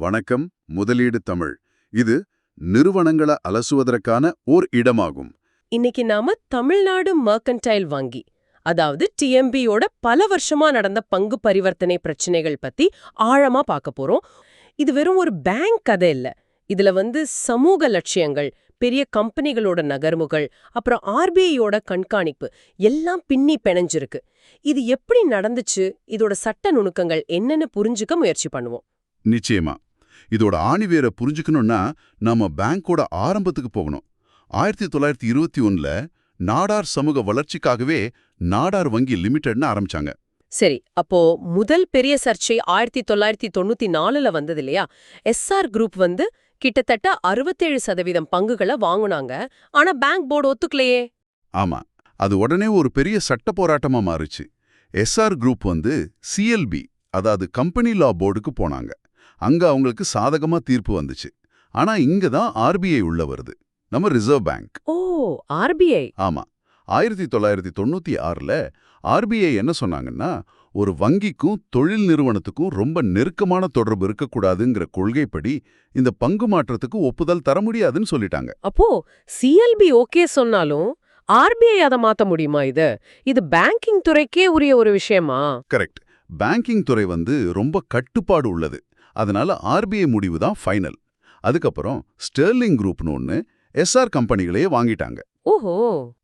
வணக்கம் முதலீடு தமிழ். இது நிறுவனங்களை அலசுவதற்கான ஓர் இடமாகும். இன்னைக்கு நாம தமிழ்நாடு மர்கன்டைல் வங்கி அதாவது டிஎம்பியோட பல வருஷமா நடந்த பங்கு பரிவர்த்தனை பிரச்சனைகள் பத்தி ஆழமா பார்க்க போறோம். இது வெறும் ஒரு பேங்க் கதை இல்ல. இதுல வந்து சமூக லட்சியங்கள் பெரிய கம்பெனிகளோட நகர்வுகள் அப்புறம் ஆர்பிஐயோட கண்காணிப்பு எல்லாம் பின்னி பிணைஞ்சிருக்கு. இது எப்படி நடந்துச்சு? இதோட சட்ட நுணுக்கங்கள் என்னன்னு புரிஞ்சுக்க முயற்சி பண்ணுவோம். நிச்சயமா. இதோட ஆணிவேரை புரிஞ்சுக்கணும்னா நாம பேங்கோட ஆரம்பத்துக்கு போகணும். ஆயிரத்தி தொள்ளாயிரத்தி இருபத்தி ஒன்னுல நாடார் சமூக வளர்ச்சிக்காகவே நாடார் வங்கி லிமிடெட்னு ஆரம்பிச்சாங்க. சரி அப்போ முதல் பெரிய சர்ச்சை ஆயிரத்தி தொள்ளாயிரத்தி தொண்ணூத்தி நாலுல வந்தது இல்லையா? எஸ்ஆர் குரூப் வந்து கிட்டத்தட்ட அறுபத்தேழு சதவீதம் பங்குகளை வாங்குனாங்க. ஆனா பேங்க் போர்டு ஒத்துக்கலையே. ஆமா அது உடனே ஒரு பெரிய சட்ட போராட்டமா மாறுச்சு. எஸ்ஆர் குரூப் வந்து சிஎல்பி அதாவது கம்பெனி லா போர்டுக்கு போனாங்க. அங்க அவங்களுக்கு சாதகமா தீர்ப்பு வந்துச்சு. ஆனா இங்க தான் ஆர்பிஐ உள்ள வருது. நம்ம ரிசர்வ் பேங்க். ஓ ஆர்பிஐ ஆமா. ஆயிரத்தி தொள்ளாயிரத்தி தொண்ணூத்தி ஆறுல ஆர்பிஐ என்ன சொன்னாங்கன்னா ஒரு வங்கிக்கும் தொழில் நிறுவனத்துக்கும் ரொம்ப நெருக்கமான தொடர்பு இருக்கக்கூடாதுங்கிற கொள்கைப்படி இந்த பங்கு மாற்றத்துக்கு ஒப்புதல் தர முடியாதுன்னு சொல்லிட்டாங்க. அப்போ சிஎல்பி ஓகே சொன்னாலும் ஆர்பிஐ அதை மாத்த முடியுமா இது? இது பேங்கிங் துறைக்கே உரிய ஒரு விஷயமா? கரெக்ட். பேங்கிங் துறை வந்து ரொம்ப கட்டுப்பாடு உள்ளது. அதனால ஆர்பிஐ முடிவு தான் ஃபைனல் அதுக்கப்புறம் ஸ்டெர்லிங் குரூப்னு ஒன்று எஸ்ஆர் கம்பெனிகளையே வாங்கிட்டாங்க. ஓஹோ!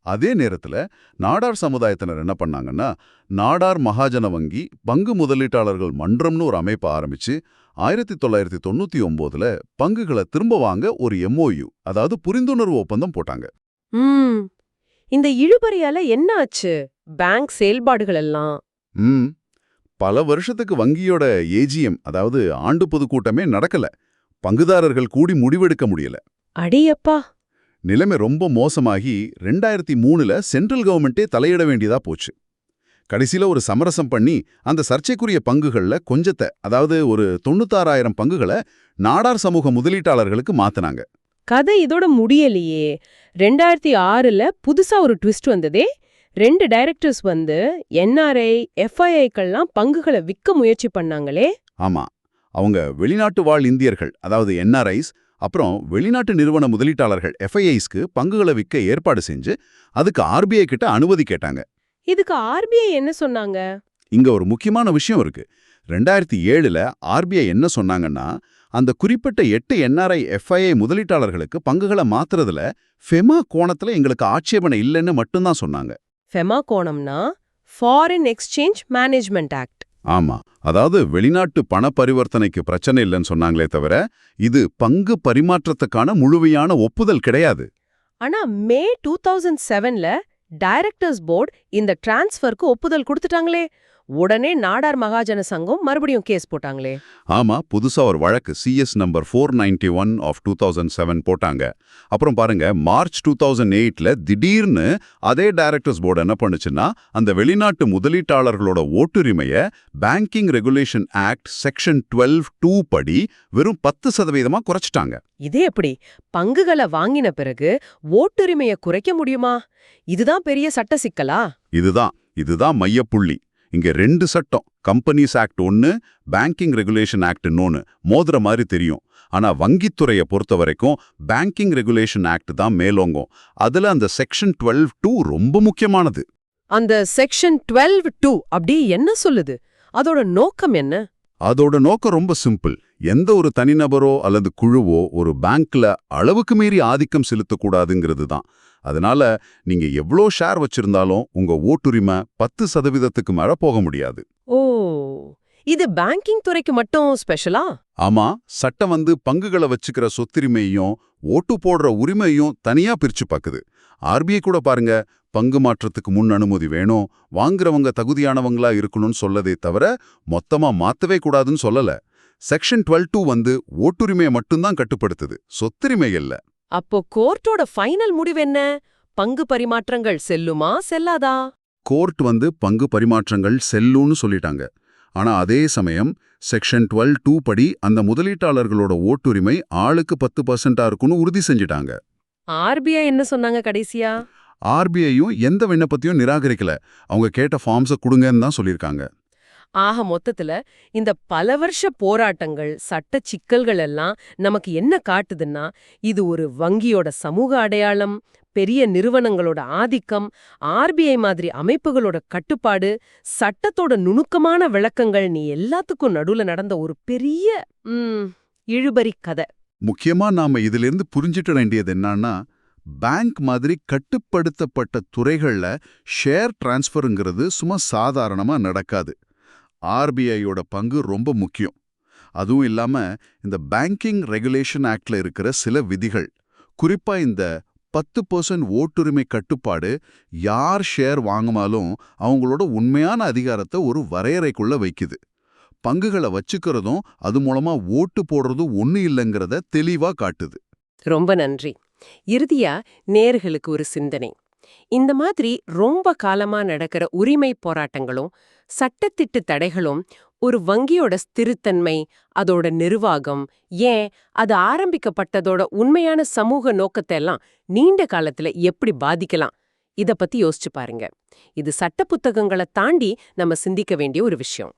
அதே நேரத்துல நாடார் சமுதாயத்தினர் என்ன பண்ணாங்கன்னா நாடார் மகாஜன வங்கி பங்கு முதலீட்டாளர்கள் மன்றம்னு ஒரு அமைப்பை ஆரம்பிச்சு ஆயிரத்தி தொள்ளாயிரத்தி தொண்ணூத்தி ஒன்பதுல பங்குகளை திரும்ப வாங்க ஒரு எம்ஓயு அதாவது புரிந்துணர்வு ஒப்பந்தம் போட்டாங்க. இந்த இழுபறியால என்ன ஆச்சு? பேங்க் செயல்பாடுகள் எல்லாம்? ம். பல வருஷத்துக்கு வங்கியோட ஏஜிஎம் அதாவது ஆண்டு பொதுக்கூட்டமே நடக்கல. பங்குதாரர்கள் கூடி முடிவெடுக்க முடியல. அடியப்பா! நிலைமை ரொம்ப மோசமாகி ரெண்டாயிரத்தி மூணுல சென்ட்ரல் கவர்மெண்ட்டே தலையிட வேண்டியதா போச்சு. கடைசியில ஒரு சமரசம் பண்ணி அந்த சர்ச்சைக்குரிய பங்குகள்ல கொஞ்சத்தை அதாவது ஒரு தொண்ணூத்தாறாயிரம் பங்குகளை நாடார் சமூக முதலீட்டாளர்களுக்கு மாத்துனாங்க. கதை இதோட முடியலையே. ரெண்டாயிரத்தி ஆறுல புதுசா ஒரு ட்விஸ்ட் வந்ததே ரெண்டு டைரக்டர்ஸ் வந்து என்ஆர்ஐ எஃப்ஐஐக்கெல்லாம் பங்குகளை விற்க முயற்சி பண்ணாங்களே? ஆமா. அவங்க வெளிநாட்டு வாழ் இந்தியர்கள் அதாவது என்ஆர்ஐஸ் அப்புறம் வெளிநாட்டு நிறுவன முதலீட்டாளர்கள் எஃப்ஐஐஸ்க்கு பங்குகளை விற்க ஏற்பாடு செஞ்சு அதுக்கு ஆர்பிஐ கிட்ட அனுமதி கேட்டாங்க. இதுக்கு ஆர்பிஐ என்ன சொன்னாங்க? இங்க ஒரு முக்கியமான விஷயம் இருக்கு. ரெண்டாயிரத்தி ஏழுல ஆர்பிஐ என்ன சொன்னாங்கன்னா அந்த குறிப்பிட்ட எட்டு என்ஆர்ஐ எஃப்ஐஐ முதலீட்டாளர்களுக்கு பங்குகளை மாத்துறதுல ஃபெமா கோணத்துல எங்களுக்கு ஆட்சேபனை இல்லைன்னு மட்டும்தான் சொன்னாங்க. ஃபெமா கோணம்னா ஃபாரின் எக்ஸ்சேஞ்ச் மேனேஜ்மெண்ட் ஆக்ட் ஆமா. அதாவது வெளிநாட்டு பண பரிவர்த்தனைக்கு பிரச்சனை இல்லைன்னு சொன்னாங்களே தவிர இது பங்கு பரிமாற்றத்துக்கான முழுமையான ஒப்புதல் கிடையாது. ஆனா மே டூ தௌசண்ட் செவன்ல டைரக்டர்ஸ் போர்டு இந்த டிரான்ஸ்ஃபருக்கு ஒப்புதல் கொடுத்துட்டாங்களே. உடனே நாடார் மகாஜன சங்கம் மறுபடியும் கேஸ் போட்டாங்களே. ஆமா புதுசா ஒரு வழக்கு CS number four ninety one of two thousand seven போட்டாங்க. அப்புறம் பாருங்க மார்ச் டூ தௌசண்ட் எயிட்ல திடீர்னு அதே டைரக்டர்ஸ் போர்டு என்ன பண்ணுச்சுன்னா அந்த வெளிநாட்டு முதலீட்டாளர்களோட ஓட்டுரிமையை banking regulation act section twelve two படி வெறும் பத்து சதவீதமா குறைச்சிட்டாங்க. இதே எப்படி? பங்குகளை வாங்கின பிறகு ஓட்டுரிமையை குறைக்க முடியுமா? இதுதான் பெரிய சட்ட சிக்கலா? இதுதான் இதுதான் மையப்புள்ளி. இங்க ரெண்டு சட்டம் கம்பெனிஸ் ஆக்ட் ஒன்னு பேங்கிங் ரெகுலேஷன் ஆக்ட் இன்னொன்னு மோதுற மாதிரி தெரியும். ஆனா வங்கித்துறையை பொறுத்த வரைக்கும் பேங்கிங் ரெகுலேஷன் ஆக்ட் தான் மேலோங்கும். அதுல அந்த செக்ஷன் டுவெல் டூ ரொம்ப முக்கியமானது. அந்த செக்ஷன் டுவெல் டூ அப்படி என்ன சொல்லுது? அதோட நோக்கம் என்ன? அதோட நோக்கம் ரொம்ப சிம்பிள் எந்த ஒரு தனிநபரோ அல்லது குழுவோ ஒரு பேங்க்ல அளவுக்கு மீறி ஆதிக்கம் செலுத்தக்கூடாதுங்கிறது தான் அதனால நீங்க எவ்வளோ ஷேர் வச்சிருந்தாலும் உங்க ஓட்டுரிமை பத்து சதவீதத்துக்கு மேல போக முடியாது. ஓ இது பேங்கிங் துறைக்கு மட்டும் ஸ்பெஷலா ஆமா சட்டம் வந்து பங்குகளை வச்சுக்கிற சொத்துரிமையும் ஓட்டு போடுற உரிமையும் தனியா பிரிச்சு பாக்குது. ஆர்பிஐ கூட பாருங்க பங்கு மாற்றத்துக்கு முன் அனுமதி வேணும் வாங்குறவங்க தகுதியானவங்களா இருக்கணும்னு சொல்லதே தவிர மொத்தமா மாத்தவே கூடாதுன்னு சொல்லல. செக்ஷன் டுவெல் டூ வந்து ஓட்டுரிமையை மட்டும்தான் கட்டுப்படுத்துது சொத்துரிமை இல்ல. அப்போ கோர்ட்டோட ஃபைனல் முடிவு என்ன? பங்கு பரிமாற்றங்கள் செல்லுமா செல்லாதா? கோர்ட் வந்து பங்கு பரிமாற்றங்கள் செல்லுன்னு சொல்லிட்டாங்க. ஆனா அதே சமயம் செக்ஷன் டுவெல் டூ படி அந்த முதலீட்டாளர்களோட ஓட்டுரிமை ஆளுக்கு பத்து பர்சன்டா இருக்குன்னு உறுதி செஞ்சிட்டாங்க. ஆர்பிஐ என்ன சொன்னாங்க கடைசியா? ஆர்பிஐயும் எந்த விண்ணப்பத்தையும் நிராகரிக்கல. அவங்க கேட்ட ஃபார்ம்ஸை கொடுங்கன்னு தான் சொல்லியிருக்காங்க. ஆக மொத்தத்துல இந்த பல வருஷ போராட்டங்கள் சட்ட சிக்கல்கள் எல்லாம் நமக்கு என்ன காட்டுதுன்னா இது ஒரு வங்கியோட சமூக அடையாளம் பெரிய நிறுவனங்களோட ஆதிக்கம் ஆர்பிஐ மாதிரி அமைப்புகளோட கட்டுப்பாடு சட்டத்தோட நுணுக்கமான விளக்கங்கள் நீ எல்லாத்துக்கும் நடுவுல நடந்த ஒரு பெரிய ம், இழுபறி கதை. முக்கியமா நாம இதிலிருந்து புரிஞ்சிட்ட வேண்டியது என்னன்னா பேங்க் மாதிரி கட்டுப்படுத்தப்பட்ட துறைகள்ல ஷேர் டிரான்ஸ்ஃபருங்கிறது சும்மா சாதாரணமா நடக்காது. ஆர்பிஐயோட பங்கு ரொம்ப முக்கியம். அதுவும் இல்லாம இந்த பேங்கிங் ரெகுலேஷன் ஆக்ட்ல இருக்கிற சில விதிகள் குறிப்பா இந்த பத்து பர்சன்ட் ஓட்டுரிமை கட்டுப்பாடு யார் ஷேர் வாங்கினாலும் அவங்களோட உண்மையான அதிகாரத்தை ஒரு வரையறைக்குள்ள வைக்குது. பங்குகளை வச்சுக்கிறதும் அது மூலமா ஓட்டு போடுறதும் ஒண்ணு இல்லைங்கிறத தெளிவா காட்டுது. ரொம்ப நன்றி. இறுதியா நேர்களுக்கு ஒரு சிந்தனை. இந்த மாதிரி ரொம்ப காலமா நடக்கிற உரிமை போராட்டங்களும் சட்டத்திட்டு தடைகளும் ஒரு வங்கியோட ஸ்திருத்தன்மை அதோட நிர்வாகம் ஏன் அது ஆரம்பிக்கப்பட்டதோட உண்மையான சமூக நோக்கத்தை எல்லாம் நீண்ட காலத்துல எப்படி பாதிக்கலாம்? இத பத்தி யோசிச்சு பாருங்க. இது சட்ட புத்தகங்களை தாண்டி நம்ம சிந்திக்க வேண்டிய ஒரு விஷயம்.